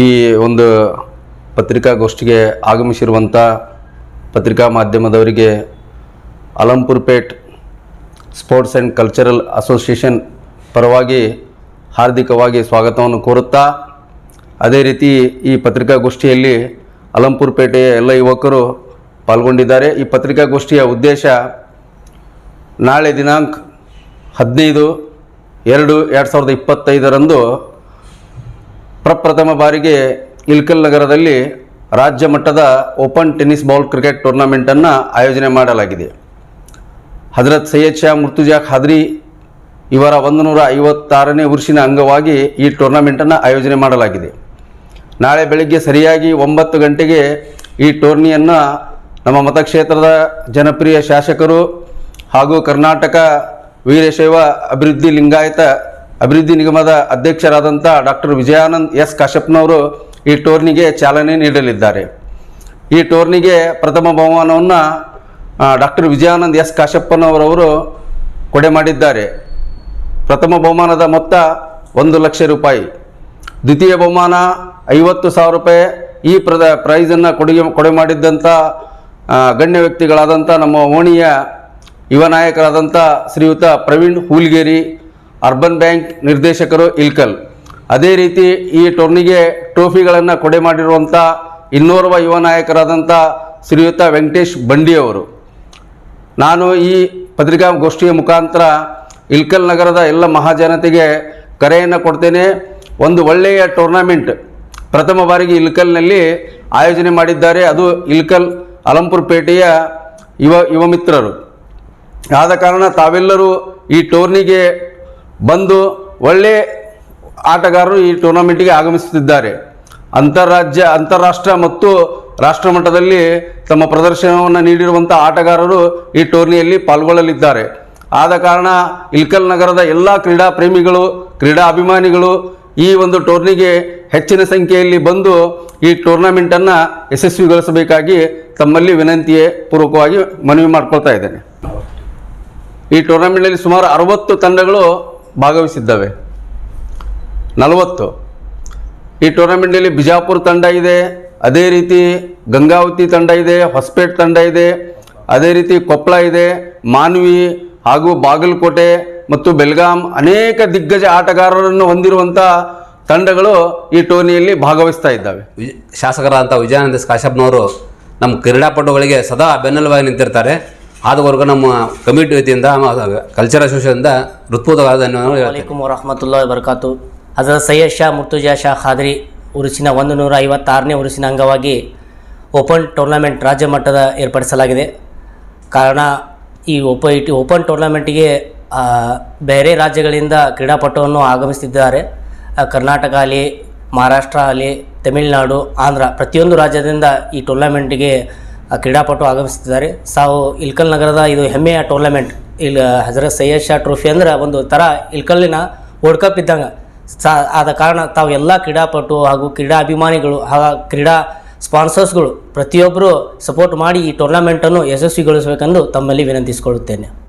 ಈ ಒಂದು ಪತ್ರಿಕಾಗೋಷ್ಠಿಗೆ ಆಗಮಿಸಿರುವಂಥ ಪತ್ರಿಕಾ ಮಾಧ್ಯಮದವರಿಗೆ Alampurpet sports and cultural association ಪರವಾಗಿ ಹಾರ್ದಿಕವಾಗಿ ಸ್ವಾಗತವನ್ನು ಕೋರುತ್ತಾ, ಅದೇ ರೀತಿ ಈ ಪತ್ರಿಕಾಗೋಷ್ಠಿಯಲ್ಲಿ ಅಲಂಪುರ್ಪೇಟೆಯ ಎಲ್ಲ ಯುವಕರು ಪಾಲ್ಗೊಂಡಿದ್ದಾರೆ. ಈ ಪತ್ರಿಕಾಗೋಷ್ಠಿಯ ಉದ್ದೇಶ ನಾಳೆ ದಿನಾಂಕ ಹದಿನೈದು ಎರಡು ಎರಡು ಸಾವಿರದ ಇಪ್ಪತ್ತೈದರಂದು ಪ್ರಪ್ರಥಮ ಬಾರಿಗೆ ಇಲ್ಕಲ್ ನಗರದಲ್ಲಿ ರಾಜ್ಯ ಮಟ್ಟದ ಓಪನ್ ಟೆನ್ನಿಸ್ ಬಾಲ್ ಕ್ರಿಕೆಟ್ ಟೂರ್ನಮೆಂಟನ್ನು ಆಯೋಜನೆ ಮಾಡಲಾಗಿದೆ. ಹಜರತ್ ಸೈಯದ್ ಶಾ ಮುರ್ತುಜಾ ಖಾದ್ರಿ ಇವರ ಒಂದು ನೂರ ಐವತ್ತಾರನೇ ಅಂಗವಾಗಿ ಈ ಟೂರ್ನಮೆಂಟನ್ನು ಆಯೋಜನೆ ಮಾಡಲಾಗಿದೆ. ನಾಳೆ ಬೆಳಗ್ಗೆ ಸರಿಯಾಗಿ ಒಂಬತ್ತು ಗಂಟೆಗೆ ಈ ಟೂರ್ನಿಯನ್ನು ನಮ್ಮ ಮತಕ್ಷೇತ್ರದ ಜನಪ್ರಿಯ ಶಾಸಕರು ಹಾಗೂ ಕರ್ನಾಟಕ ವೀರಶೈವ ಅಭಿವೃದ್ಧಿ ಲಿಂಗಾಯತ ಅಭಿವೃದ್ಧಿ ನಿಗಮದ ಅಧ್ಯಕ್ಷರಾದಂಥ ಡಾಕ್ಟರ್ ವಿಜಯಾನಂದ್ ಎಸ್ ಕಾಶ್ಯಪ್ನವರು ಈ ಟೂರ್ನಿಗೆ ಚಾಲನೆ ನೀಡಲಿದ್ದಾರೆ. ಈ ಟೂರ್ನಿಗೆ ಪ್ರಥಮ ಬಹುಮಾನವನ್ನು ಡಾಕ್ಟರ್ ವಿಜಯಾನಂದ್ ಎಸ್ ಕಾಶಪ್ಪನವರವರು ಕೊಡೆ ಮಾಡಿದ್ದಾರೆ. ಪ್ರಥಮ ಬಹುಮಾನದ ಮೊತ್ತ ಒಂದು ಲಕ್ಷ ರೂಪಾಯಿ. ದ್ವಿತೀಯ ಬಹುಮಾನ ಐವತ್ತು ಸಾವಿರ ರೂಪಾಯಿ. ಈ ಪ್ರದ, ಪ್ರೈಸನ್ನು ಕೊಡುಗೆ, ಕೊಡೆ ಮಾಡಿದ್ದಂಥ ಗಣ್ಯ ವ್ಯಕ್ತಿಗಳಾದಂಥ ನಮ್ಮ ಓಣಿಯ ಯುವ ನಾಯಕರಾದಂಥ ಶ್ರೀಯುತ ಪ್ರವೀಣ್ ಹೂಲ್ಗೇರಿ ಅರ್ಬನ್ ಬ್ಯಾಂಕ್ ನಿರ್ದೇಶಕರು ಇಲ್ಕಲ್. ಅದೇ ರೀತಿ ಈ ಟೂರ್ನಿಗೆ ಟ್ರೋಫಿಗಳನ್ನು ಕೊಡೆ ಮಾಡಿರುವಂಥ ಇನ್ನೋರ್ವ ಯುವ ನಾಯಕರಾದಂಥ ಶ್ರೀಯುತ ವೆಂಕಟೇಶ್ ಬಂಡಿಯವರು ನಾನು ಈ ಪತ್ರಿಕಾಗೋಷ್ಠಿಯ ಮುಖಾಂತರ ಇಲ್ಕಲ್ ನಗರದ ಎಲ್ಲ ಮಹಾಜನತೆಗೆ ಕರೆಯನ್ನು ಕೊಡ್ತೇನೆ. ಒಂದು ಒಳ್ಳೆಯ ಟೂರ್ನಮೆಂಟ್ ಪ್ರಥಮ ಬಾರಿಗೆ ಇಲ್ಕಲ್ನಲ್ಲಿ ಆಯೋಜನೆ ಮಾಡಿದ್ದಾರೆ. ಅದು ಇಲ್ಕಲ್ ಅಲಂಪುರ್ ಪೇಟೆಯ ಯುವ ಯುವ ಮಿತ್ರರು. ಆದ ಕಾರಣ ತಾವೆಲ್ಲರೂ ಈ ಟೂರ್ನಿಗೆ ಬಂದು ಒಳ್ಳೆ ಆಟಗಾರರು ಈ ಟೂರ್ನಮೆಂಟಿಗೆ ಆಗಮಿಸುತ್ತಿದ್ದಾರೆ. ಅಂತಾರಾಜ್ಯ, ಅಂತಾರಾಷ್ಟ್ರ ಮತ್ತು ರಾಷ್ಟ್ರ ಮಟ್ಟದಲ್ಲಿ ತಮ್ಮ ಪ್ರದರ್ಶನವನ್ನು ನೀಡಿರುವಂಥ ಆಟಗಾರರು ಈ ಟೂರ್ನಿಯಲ್ಲಿ ಪಾಲ್ಗೊಳ್ಳಲಿದ್ದಾರೆ. ಆದ ಕಾರಣ ಇಲ್ಕಲ್ ನಗರದ ಎಲ್ಲ ಕ್ರೀಡಾ ಪ್ರೇಮಿಗಳು, ಕ್ರೀಡಾ ಅಭಿಮಾನಿಗಳು ಈ ಒಂದು ಟೂರ್ನಿಗೆ ಹೆಚ್ಚಿನ ಸಂಖ್ಯೆಯಲ್ಲಿ ಬಂದು ಈ ಟೂರ್ನಮೆಂಟನ್ನು ಯಶಸ್ವಿಗೊಳಿಸಬೇಕಾಗಿ ತಮ್ಮಲ್ಲಿ ವಿನಂತಿಯೇ ಪೂರ್ವಕವಾಗಿ ಮನವಿ ಮಾಡ್ಕೊಳ್ತಾ ಇದ್ದೇನೆ. ಈ ಟೂರ್ನಮೆಂಟ್ನಲ್ಲಿ ಸುಮಾರು ಅರವತ್ತು ತಂಡಗಳು ಭಾಗವಹಿಸಿದ್ದಾವೆ. ನಲವತ್ತು. ಈ ಟೂರ್ನಮೆಂಟಲ್ಲಿ ಬಿಜಾಪುರ ತಂಡ ಇದೆ, ಅದೇ ರೀತಿ ಗಂಗಾವತಿ ತಂಡ ಇದೆ, ಹೊಸಪೇಟ್ ತಂಡ ಇದೆ, ಅದೇ ರೀತಿ ಕೊಪ್ಪಳ ಇದೆ, ಮಾನ್ವಿ ಹಾಗೂ ಬಾಗಲಕೋಟೆ ಮತ್ತು ಬೆಲ್ಗಾಂ ಅನೇಕ ದಿಗ್ಗಜ ಆಟಗಾರರನ್ನು ಹೊಂದಿರುವಂಥ ತಂಡಗಳು ಈ ಟೂರ್ನಿಯಲ್ಲಿ ಭಾಗವಹಿಸ್ತಾ ಇದ್ದಾವೆ. ವಿಜ ಶಾಸಕರಾದಂಥ ವಿಜಯಾನಂದ ಕಾಶ್ಯಪ್ನವರು ನಮ್ಮ ಕ್ರೀಡಾಪಟುಗಳಿಗೆ ಸದಾ ಬೆನ್ನೆಲುಬಾಗಿ ನಿಂತಿರ್ತಾರೆ. ಆದವರೆಗೂ ನಮ್ಮ ಕಮಿಟಿ ವತಿಯಿಂದ ಕಲ್ಚರ್ ಅಸೋಸಿಯೇಷನ್ದ ಹೇಳ್ತೇನೆ. ವಾಲೇಕುಮ್ ವರಹಮತುಲ್ಲಾ ಬರ್ಕಾತು ಅದರ ಸೈಯದ್ ಶಾ ಮುರ್ತುಜಾ ಶಾ ಖಾದ್ರಿ ಉರುಸಿನ ಒಂದು ನೂರ ಐವತ್ತಾರನೇ ಉರುಸಿನ ಅಂಗವಾಗಿ ಓಪನ್ ಟೂರ್ನಮೆಂಟ್ ರಾಜ್ಯ ಮಟ್ಟದ ಏರ್ಪಡಿಸಲಾಗಿದೆ. ಕಾರಣ ಈ ಓಪ ಓಪನ್ ಟೂರ್ನಮೆಂಟಿಗೆ ಬೇರೆ ರಾಜ್ಯಗಳಿಂದ ಕ್ರೀಡಾಪಟುವನ್ನು ಆಗಮಿಸುತ್ತಿದ್ದಾರೆ ಕರ್ನಾಟಕ ಆಗಲಿ ಮಹಾರಾಷ್ಟ್ರ ಆಗಲಿ ತಮಿಳುನಾಡು, ಆಂಧ್ರ ಪ್ರತಿಯೊಂದು ರಾಜ್ಯದಿಂದ ಈ ಟೂರ್ನಮೆಂಟಿಗೆ ಕ್ರೀಡಾಪಟು ಆಗಮಿಸುತ್ತಿದ್ದಾರೆ ಸಾವು ಇಲ್ಕಲ್ ನಗರದ ಇದು ಹೆಮ್ಮೆಯ ಟೂರ್ನಮೆಂಟ್. ಇಲ್ಲಿ ಹಜರತ್ ಸೈಯದ್ ಶಾ ಟ್ರೋಫಿ ಅಂದ್ರೆ ಒಂದು ಥರ ಇಲ್ಕಲ್ಲಿನ ವರ್ಲ್ಡ್ ಕಪ್ ಇದ್ದಂಗೆ. ಸಾ, ಆದ ಕಾರಣ ತಾವು ಎಲ್ಲ ಕ್ರೀಡಾಪಟು ಹಾಗೂ ಕ್ರೀಡಾ ಅಭಿಮಾನಿಗಳು ಹಾಗೂ ಕ್ರೀಡಾ ಸ್ಪಾನ್ಸರ್ಸ್ಗಳು ಪ್ರತಿಯೊಬ್ಬರು ಸಪೋರ್ಟ್ ಮಾಡಿ ಈ ಟೂರ್ನಮೆಂಟನ್ನು ಯಶಸ್ವಿಗೊಳಿಸಬೇಕೆಂದು ತಮ್ಮಲ್ಲಿ ವಿನಂತಿಸಿಕೊಳ್ಳುತ್ತೇನೆ.